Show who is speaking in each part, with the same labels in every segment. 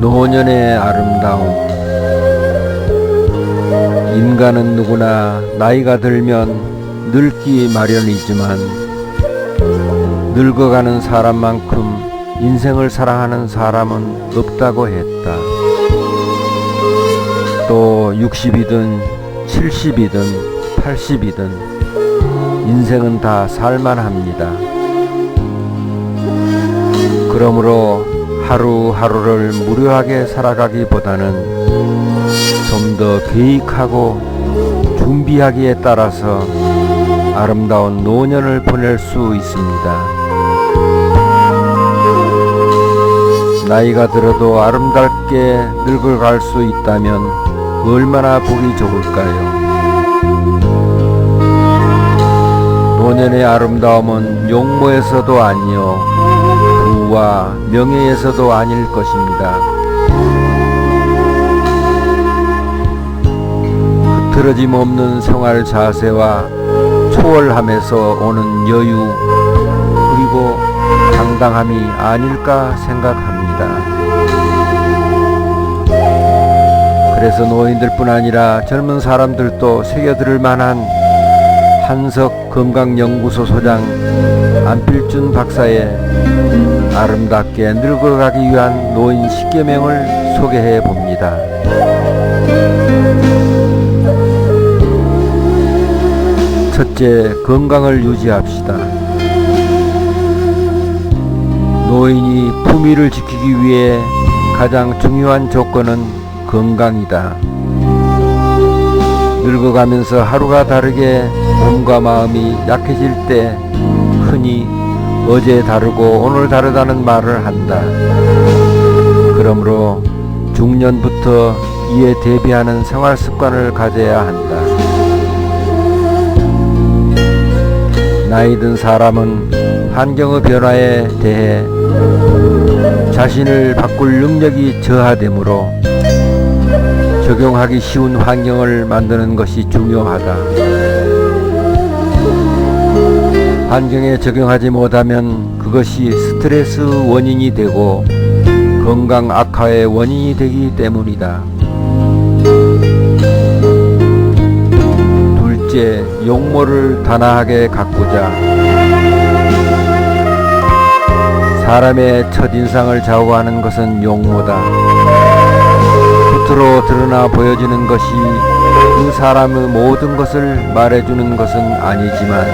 Speaker 1: 노년의 아름다움. 인간은 누구나 나이가 들면 늙기 마련이지만 늙어가는 사람만큼 인생을 사랑하는 사람은 없다고 했다. 또 60이든 70이든 80이든 인생은 다 살만합니다. 그러므로 하루하루를 무료하게 살아가기보다는 좀 더 계획하고 준비하기에 따라서 아름다운 노년을 보낼 수 있습니다. 나이가 들어도 아름답게 늙어갈 수 있다면 얼마나 보기 좋을까요? 노년의 아름다움은 용모에서도 아니요 부와 명예에서도 아닐 것입니다. 흐트러짐 없는 생활 자세와 초월함에서 오는 여유 그리고 당당함이 아닐까 생각합니다. 그래서 노인들뿐 아니라 젊은 사람들도 새겨들을 만한 한석 건강연구소 소장 안필준 박사의 아름답게 늙어가기 위한 노인 10계명을 소개해 봅니다. 첫째, 건강을 유지합시다. 노인이 품위를 지키기 위해 가장 중요한 조건은 건강이다. 늙어가면서 하루가 다르게 몸과 마음이 약해질 때 흔히 어제 다르고 오늘 다르다는 말을 한다. 그러므로 중년부터 이에 대비하는 생활 습관을 가져야 한다. 나이 든 사람은 환경의 변화에 대해 자신을 바꿀 능력이 저하되므로 적용하기 쉬운 환경을 만드는 것이 중요하다. 환경에 적용하지 못하면 그것이 스트레스 원인이 되고 건강 악화의 원인이 되기 때문이다. 둘째, 용모를 단아하게 가꾸자. 사람의 첫인상을 좌우하는 것은 용모다. 겉으로 드러나 보여지는 것이 그 사람의 모든 것을 말해주는 것은 아니지만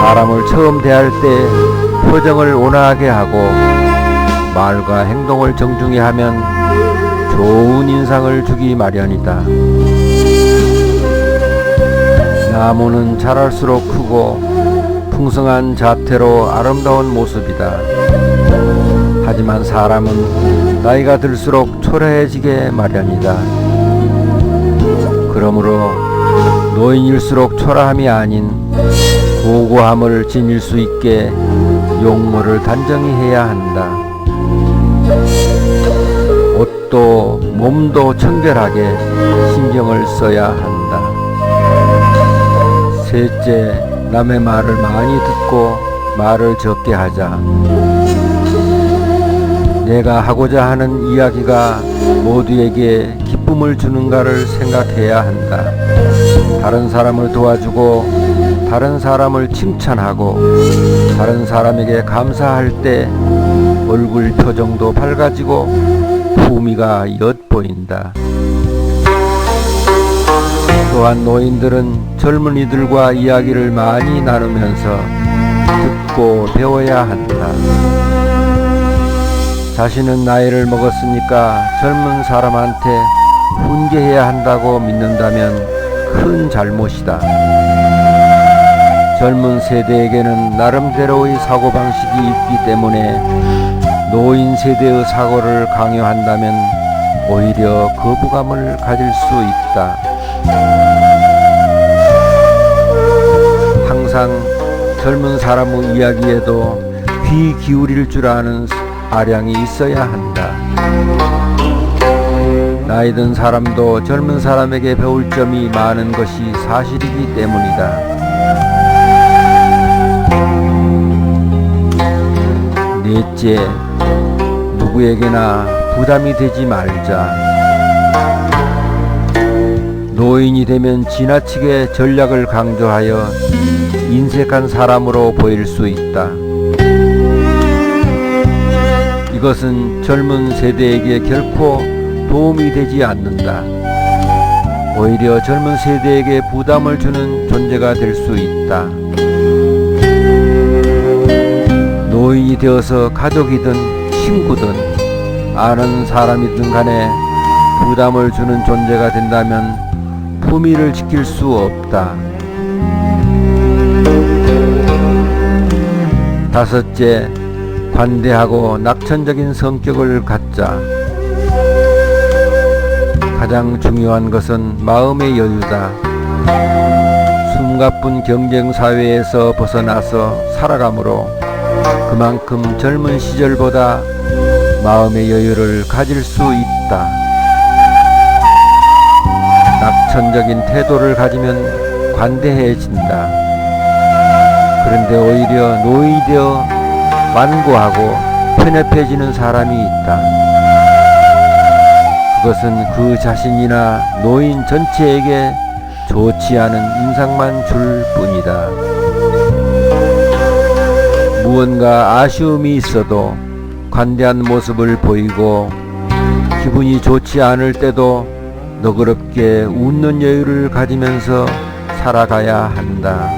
Speaker 1: 사람을 처음 대할 때 표정을 온화하게 하고 말과 행동을 정중히 하면 좋은 인상을 주기 마련이다. 나무는 자랄수록 크고 풍성한 자태로 아름다운 모습이다. 하지만 사람은 나이가 들수록 초라해지게 마련이다. 그러므로 노인일수록 초라함이 아닌 고고함을 지닐 수 있게 용모를 단정히 해야 한다. 옷도 몸도 청결하게 신경을 써야 한다. 셋째, 남의 말을 많이 듣고 말을 적게 하자. 내가 하고자 하는 이야기가 모두에게 기쁨을 주는가를 생각해야 한다. 다른 사람을 도와주고 다른 사람을 칭찬하고 다른 사람에게 감사할 때 얼굴 표정도 밝아지고 품위가 엿보인다. 또한 노인들은 젊은이들과 이야기를 많이 나누면서 듣고 배워야 한다. 자신은 나이를 먹었으니까 젊은 사람한테 훈계해야 한다고 믿는다면 큰 잘못이다. 젊은 세대에게는 나름대로의 사고방식이 있기 때문에 노인 세대의 사고를 강요한다면 오히려 거부감을 가질 수 있다. 항상 젊은 사람의 이야기에도 귀 기울일 줄 아는 아량이 있어야 한다. 나이 든 사람도 젊은 사람에게 배울 점이 많은 것이 사실이기 때문이다. 넷째, 누구에게나 부담이 되지 말자. 노인이 되면 지나치게 전략을 강조하여 인색한 사람으로 보일 수 있다. 이것은 젊은 세대에게 결코 도움이 되지 않는다. 오히려 젊은 세대에게 부담을 주는 존재가 될 수 있다. 노인이 되어서 가족이든 친구든 아는 사람이든 간에 부담을 주는 존재가 된다면 품위를 지킬 수 없다. 다섯째, 관대하고 낙천적인 성격을 갖자. 가장 중요한 것은 마음의 여유다. 숨가쁜 경쟁 사회에서 벗어나서 살아가므로 그만큼 젊은 시절보다 마음의 여유를 가질 수 있다. 낙천적인 태도를 가지면 관대해진다. 그런데 오히려 노인이 되어 완고하고 편협해지는 사람이 있다. 그것은 그 자신이나 노인 전체에게 좋지 않은 인상만 줄 뿐이다. 무언가 아쉬움이 있어도 관대한 모습을 보이고 기분이 좋지 않을 때도 너그럽게 웃는 여유를 가지면서 살아가야 한다.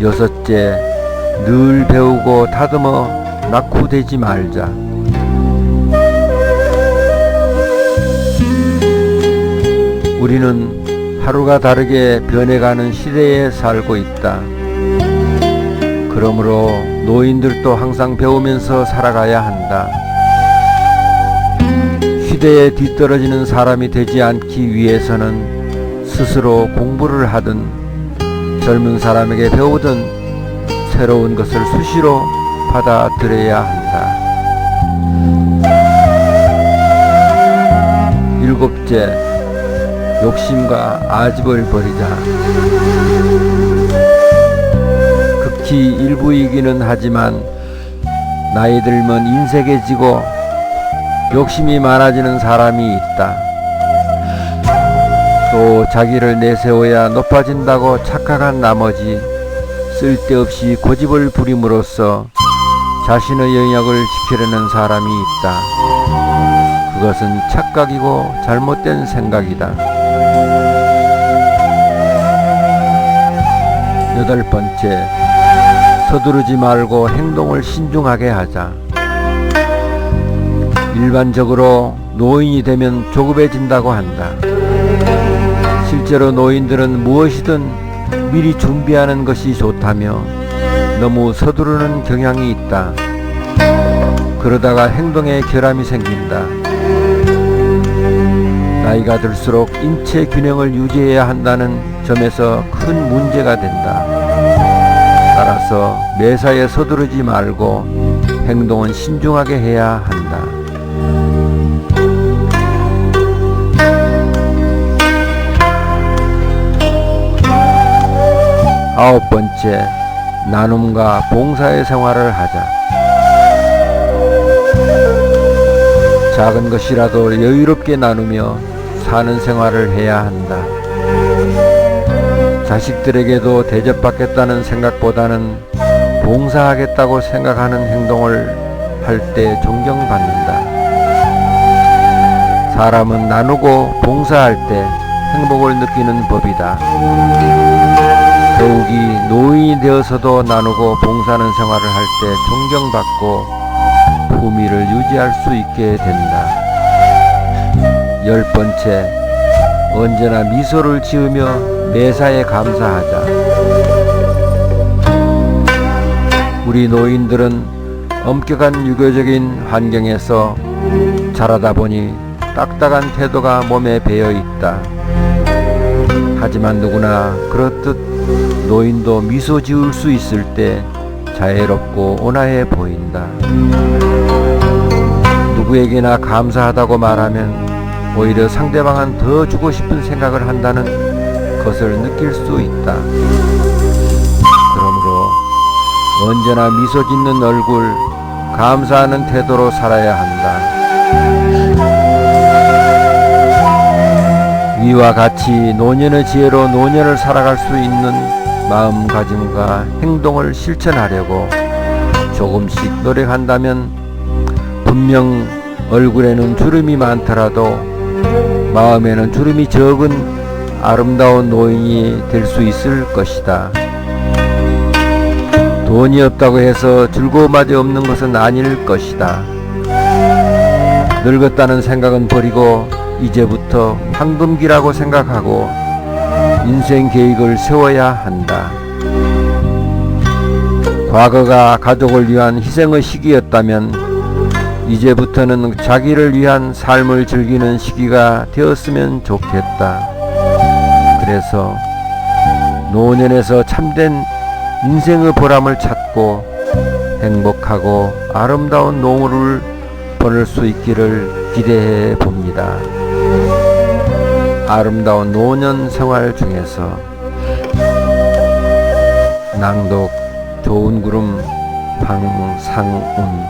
Speaker 1: 여섯째, 늘 배우고 다듬어 낙후되지 말자. 우리는 하루가 다르게 변해가는 시대에 살고 있다. 그러므로 노인들도 항상 배우면서 살아가야 한다. 시대에 뒤떨어지는 사람이 되지 않기 위해서는 스스로 공부를 하든 젊은 사람에게 배우든 새로운 것을 수시로 받아들여야 한다. 일곱째, 욕심과 아집을 버리자. 극히 일부이기는 하지만 나이 들면 인색해지고 욕심이 많아지는 사람이 있다. 또 자기를 내세워야 높아진다고 착각한 나머지 쓸데없이 고집을 부림으로써 자신의 영역을 지키려는 사람이 있다. 그것은 착각이고 잘못된 생각이다. 여덟 번째, 서두르지 말고 행동을 신중하게 하자. 일반적으로 노인이 되면 조급해진다고 한다. 실제로 노인들은 무엇이든 미리 준비하는 것이 좋다며 너무 서두르는 경향이 있다. 그러다가 행동에 결함이 생긴다. 나이가 들수록 인체 균형을 유지해야 한다는 점에서 큰 문제가 된다. 따라서 매사에 서두르지 말고 행동은 신중하게 해야 한다. 아홉 번째, 나눔과 봉사의 생활을 하자. 작은 것이라도 여유롭게 나누며 사는 생활을 해야 한다. 자식들에게도 대접받겠다는 생각보다는 봉사하겠다고 생각하는 행동을 할 때 존경받는다. 사람은 나누고 봉사할 때 행복을 느끼는 법이다. 더욱이 노인이 되어서도 나누고 봉사하는 생활을 할 때 존경받고 품위를 유지할 수 있게 된다. 열 번째, 언제나 미소를 지으며 매사에 감사하자. 우리 노인들은 엄격한 유교적인 환경에서 자라다 보니 딱딱한 태도가 몸에 배어 있다. 하지만 누구나 그렇듯 노인도 미소 지을 수 있을 때 자애롭고 온화해 보인다. 누구에게나 감사하다고 말하면 오히려 상대방은 더 주고 싶은 생각을 한다는 것을 느낄 수 있다. 그러므로 언제나 미소 짓는 얼굴, 감사하는 태도로 살아야 한다. 위와 같이 노년의 지혜로 노년을 살아갈 수 있는 마음가짐과 행동을 실천하려고 조금씩 노력한다면 분명 얼굴에는 주름이 많더라도 마음에는 주름이 적은 아름다운 노인이 될 수 있을 것이다. 돈이 없다고 해서 즐거움마저 없는 것은 아닐 것이다. 늙었다는 생각은 버리고 이제부터 황금기라고 생각하고 인생 계획을 세워야 한다. 과거가 가족을 위한 희생의 시기였다면 이제부터는 자기를 위한 삶을 즐기는 시기가 되었으면 좋겠다. 그래서 노년에서 참된 인생의 보람을 찾고 행복하고 아름다운 노후를 보낼 수 있기를 기대해 봅니다. 아름다운 노년 생활 중에서 낭독 좋은 구름 방상운